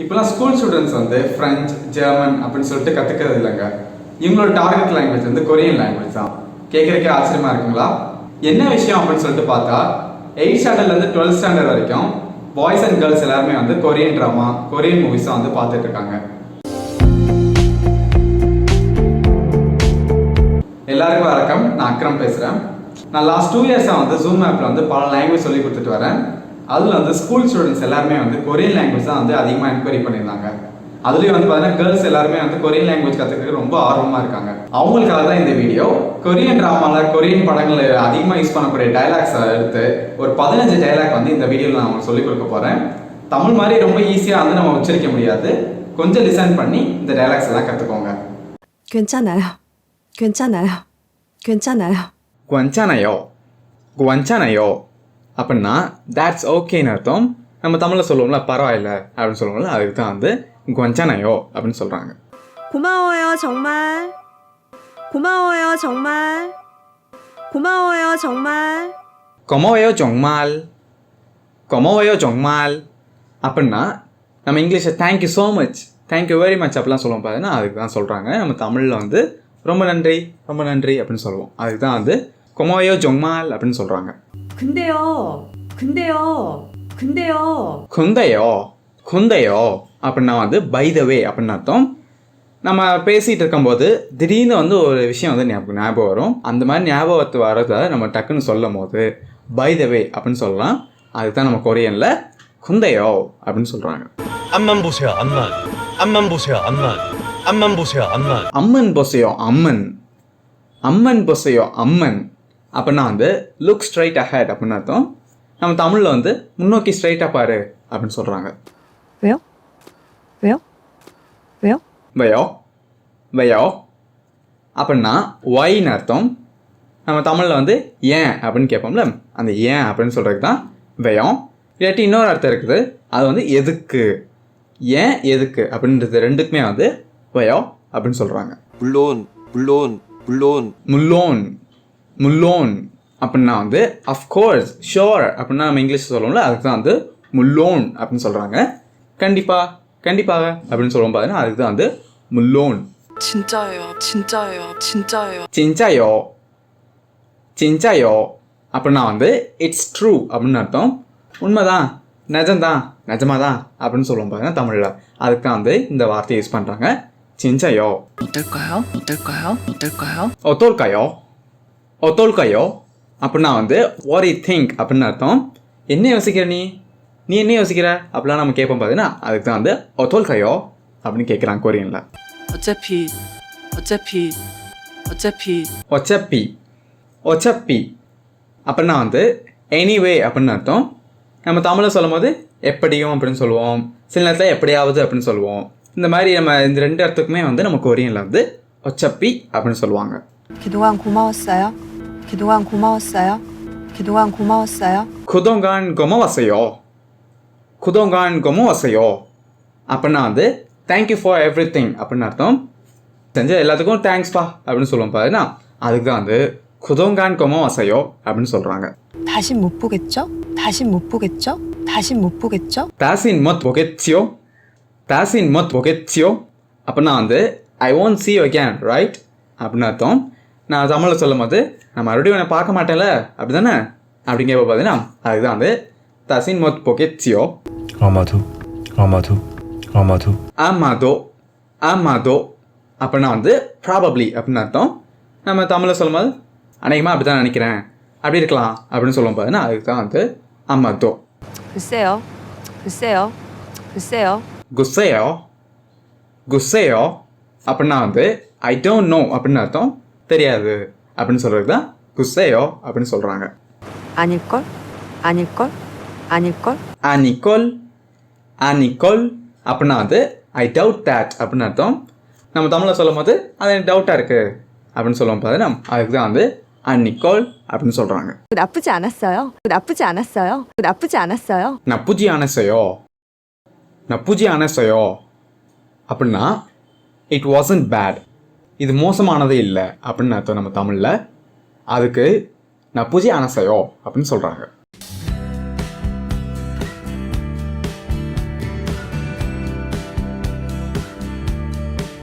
இப்போலாம் school students வந்து French German அப்படின்னு சொல்லிட்டு கற்றுக்கிறது இல்லைங்க. இவங்களோட டார்கெட் லாங்குவேஜ் வந்து கொரியன் லாங்குவேஜ் தான். கேட்குறக்கே ஆச்சரியமா இருக்குங்களா? என்ன விஷயம் அப்படின்னு சொல்லிட்டு பார்த்தா எயிட் ஸ்டாண்டர்ட்லேருந்து டுவெல்த் ஸ்டாண்டர்ட் வரைக்கும் பாய்ஸ் அண்ட் கேர்ள்ஸ் எல்லாருமே வந்து கொரியன் ட்ராமா கொரியன் மூவிஸ் தான் வந்து பார்த்துட்டு இருக்காங்க. எல்லாருக்கும் வணக்கம். நான் அக்ரம் பேசுகிறேன் நான் லாஸ்ட் டூ இயர்ஸாக வந்து ஜூம் ஆப்பில் வந்து பல லாங்குவேஜ் சொல்லி கொடுத்துட்டு வரேன். அதில் வந்து ஸ்கூல் ஸ்டூடெண்ட்ஸ் எல்லாருமே வந்து கொரியன் லாங்குவேஜ் தான் வந்து அதிகமாக என்கொயரி பண்ணியிருந்தாங்க அதுலேயும் வந்து பார்த்தீங்கன்னா கேர்ள்ஸ் எல்லாருமே வந்து கொரியன் லாங்குவேஜ் கற்றுக்கிறதுக்கு ரொம்ப ஆர்வமாக இருக்காங்க அவங்களுக்காக தான் இந்த வீடியோ கொரியன் ட்ராமாவில் கொரியன் படங்கள் அதிகமாக யூஸ் பண்ணக்கூடிய டைலாக்ஸை எடுத்து ஒரு பதினஞ்சு டைலாக் வந்து இந்த வீடியோவில் நான் உங்களுக்கு சொல்லிக் கொடுக்க போகிறேன் தமிழ் மாதிரி ரொம்ப ஈஸியாக வந்து நம்ம உச்சரிக்க முடியாது கொஞ்சம் லிசன் பண்ணி இந்த டைலாக்ஸ் எல்லாம் கற்றுக்கோங்க 괜찮아요. 괜찮아요. 괜찮아요. குவஞ்சானையோ குவஞ்சானையோ அப்படின்னா that's ஓகேன்னு அர்த்தம் நம்ம தமிழில் சொல்லுவோம்ல பரவாயில்ல அப்படின்னு சொல்லுவோம்ல அதுக்கு தான் வந்து குவஞ்சானையோ அப்படின்னு சொல்கிறாங்க 고마워요, 정말. 고마워요, 정말. 고마워요, 정말. கொமோவையோ ஜொங்மால் கொமோவையோ ஜொங்மால் அப்படின்னா நம்ம இங்கிலீஷில் thank you so much thank you very much அப்படிலாம் சொல்லுவோம் பார்த்தீங்கன்னா அதுக்கு தான் சொல்கிறாங்க நம்ம தமிழில் வந்து ரொம்ப நன்றி ரொம்ப நன்றி அப்படின்னு சொல்லுவோம் அதுக்கு தான் வந்து கொமோவையோ ஜொங்மால் அப்படின்னு சொல்கிறாங்க 근데요. 근데요. 근데요. குந்தையோ குந்தையோ அப்படின்னா வந்து பை த வே அப்படின்னு அர்த்தம் நம்ம பேசிகிட்டு இருக்கும்போது திடீர்னு வந்து ஒரு விஷயம் வந்து ஞாபகம் ஞாபகம் வரும் அந்த மாதிரி ஞாபகத்து வரதை நம்ம டக்குன்னு சொல்லும் போது பை த வே அப்படின்னு சொல்லலாம் அதுக்கு தான் நம்ம கொரியனில் குந்தையோ அப்படின்னு சொல்கிறாங்க 앞만 보세요 앞만 앞만 보세요 앞만 앞만 보세요 앞만 அம்மன் பொசையோ அம்மன் அம்மன் பொசையோ அம்மன் அப்படின்னா வந்து லுக் ஸ்ட்ரைட் அஹேட் அப்படின்னு அர்த்தம். நம்ம தமிழில் வந்து முன்னோக்கி ஸ்ட்ரைட்டாக பாரு அப்படின்னு சொல்கிறாங்க வயோ வயோ வயோ வயோ வயோ அப்படின்னா ஒயின்னு அர்த்தம். நம்ம தமிழில் வந்து ஏன் அப்படின்னு கேட்போம்ல. அந்த ஏன் அப்படின்னு சொல்கிறதுக்கு தான் வயம் இல்லாட்டி இன்னொரு அர்த்தம் இருக்குது. அது வந்து எதுக்கு? ஏன் எதுக்கு? அப்படின்றது ரெண்டுக்குமே வந்து வயோ அப்படின்னு சொல்கிறாங்க புல்லோன் புல்லோன் புல்லோன் முல்லோன் முல்லோன் அப்படின்னா வந்து அஃப்கோர்ஸ் ஷோர் அப்படின்னா நம்ம இங்கிலீஷ் சொல்லுவோம்ல அதுக்கு தான் வந்து முல்லோன் அப்படின்னு சொல்கிறாங்க கண்டிப்பாக கண்டிப்பாக அப்படின்னு சொல்லுவோம் பார்த்தீங்கன்னா அதுக்கு தான் வந்து முல்லோன் 진짜예요, 진짜예요, 진짜예요. சிஞ்சாயோ சிஞ்சாயோ அப்படின்னா வந்து இட்ஸ் ட்ரூ அப்படின்னு அர்த்தம் உண்மைதான் நிஜம்தான் நிஜமாக தான் அப்படின்னு சொல்லுவோம் பாருங்க தமிழில் அதுக்கு தான் வந்து இந்த வார்த்தையை யூஸ் பண்ணுறாங்க சிஞ்சாயோ 어떨까요? 어떨까요? 어떨까요? ஒத்தோல்காயோ ஒத்தோல்கையோ அப்படின்னா வந்து வாட் யூ திங்க் அப்படின்னு அர்த்தம். என்ன யோசிக்கிற நீ? நீ என்ன யோசிக்கிற? அப்படிலாம் நம்ம கேட்போம் பார்த்தீங்கன்னா அதுக்கு தான் வந்து ஒத்தோல்கையோ அப்படின்னு கேட்குறாங்க கொரியனில். ஒச்சப்பி ஒச்சப்பி ஒச்சப்பி. ஒச்சப்பி. ஒச்சப்பி. அப்படின்னா வந்து எனிவே அப்படின்னு அர்த்தம். நம்ம தமிழில் சொல்லும் போது எப்படியும் அப்படின்னு சொல்லுவோம். சில நேரத்தில் எப்படியாவது அப்படின்னு சொல்லுவோம். இந்த மாதிரி நம்ம இந்த ரெண்டு இடத்துக்குமே வந்து நம்ம கொரியனில் வந்து ஒச்சப்பி அப்படின்னு சொல்லுவாங்க. 그동안 고마웠어요. 그동안 고마웠어요. 그동안 고마웠어요. குதோங்கான் கொமவசையோ குதோங்கான் கொமவசையோ அப்படின்னா வந்து தேங்க்யூ ஃபார் எவ்ரி திங் அப்படின்னு அர்த்தம் செஞ்ச எல்லாத்துக்கும் தேங்க்ஸ்பா அப்படின்னு சொல்லுவோம் பாருன்னா அதுக்கு தான் வந்து குதோங்கான் கொமவசையோ அப்படின்னு சொல்கிறாங்க 다신 못 보겠죠? 다신 못 보겠죠? 다신 못 보겠죠? தாசின் மொத் பொகெச்சியோ தாசின் மொத் பொகெச்சியோ அப்படின்னா வந்து I won't see you again right அப்படின்னு அர்த்தம் நான் தமிழில் சொல்லும் போது நான் மறுபடியும் உன்னை பார்க்க மாட்டேன்ல? அப்படி தானே அப்படிங்க பார்த்தீங்கன்னா அதுதான் வந்து தசின் மொத் பொகெட்சியோ ஆமாது ஆமாது ஆமாது. ஆமாதோ ஆமாதோ. அப்படின்னா வந்து ப்ராபப்ளி அப்படின்னு அர்த்தம். நம்ம தமிழில் சொல்லும் போது அநேகமாக அப்படி தான் நினைக்கிறேன். அப்படி இருக்கலாம். அப்படின்னு சொல்லும் போதுன்னா அதுதான் வந்து ஆமாதோ. குசேயோ குசேயோ குசேயோ குசேயோ குசேயோ அப்படின்னா வந்து ஐ டோன்ட் நோ அப்படின்னு அர்த்தம். தெரியாது அப்படின்னு சொல்கிறது தான் குஸ்ஸையோ அப்படின்னு சொல்கிறாங்க அனிக்கோல் அனிக்கோல் அனிக்கோல். அனிக்கோல் அனிக்கோல் அப்படின்னா வந்து ஐ டவுட் தேட் அப்படின்னு அர்த்தம். நம்ம தமிழில் சொல்லும் போது அது எனக்கு டவுட்டாக இருக்குது அப்படின்னு சொல்லுவோம் பார்த்தீங்கன்னா அதுக்கு தான் வந்து அன்னிக்கோல் அப்படின்னு சொல்கிறாங்க அப்புச்சி அனசயோ? அப்புச்சி அனசயோ? அப்புச்சி அனசயோ? நப்புஜி அனசயோ? நப்புஜி அனசயோ? அப்படின்னா இட் வாசன்ட் பேட் இது மோசமானதே இல்லை அப்படின்னு அர்த்தம் நம்ம தமிழில். அதுக்கு நப்புஜி அனசையோ அப்படின்னு சொல்கிறாங்க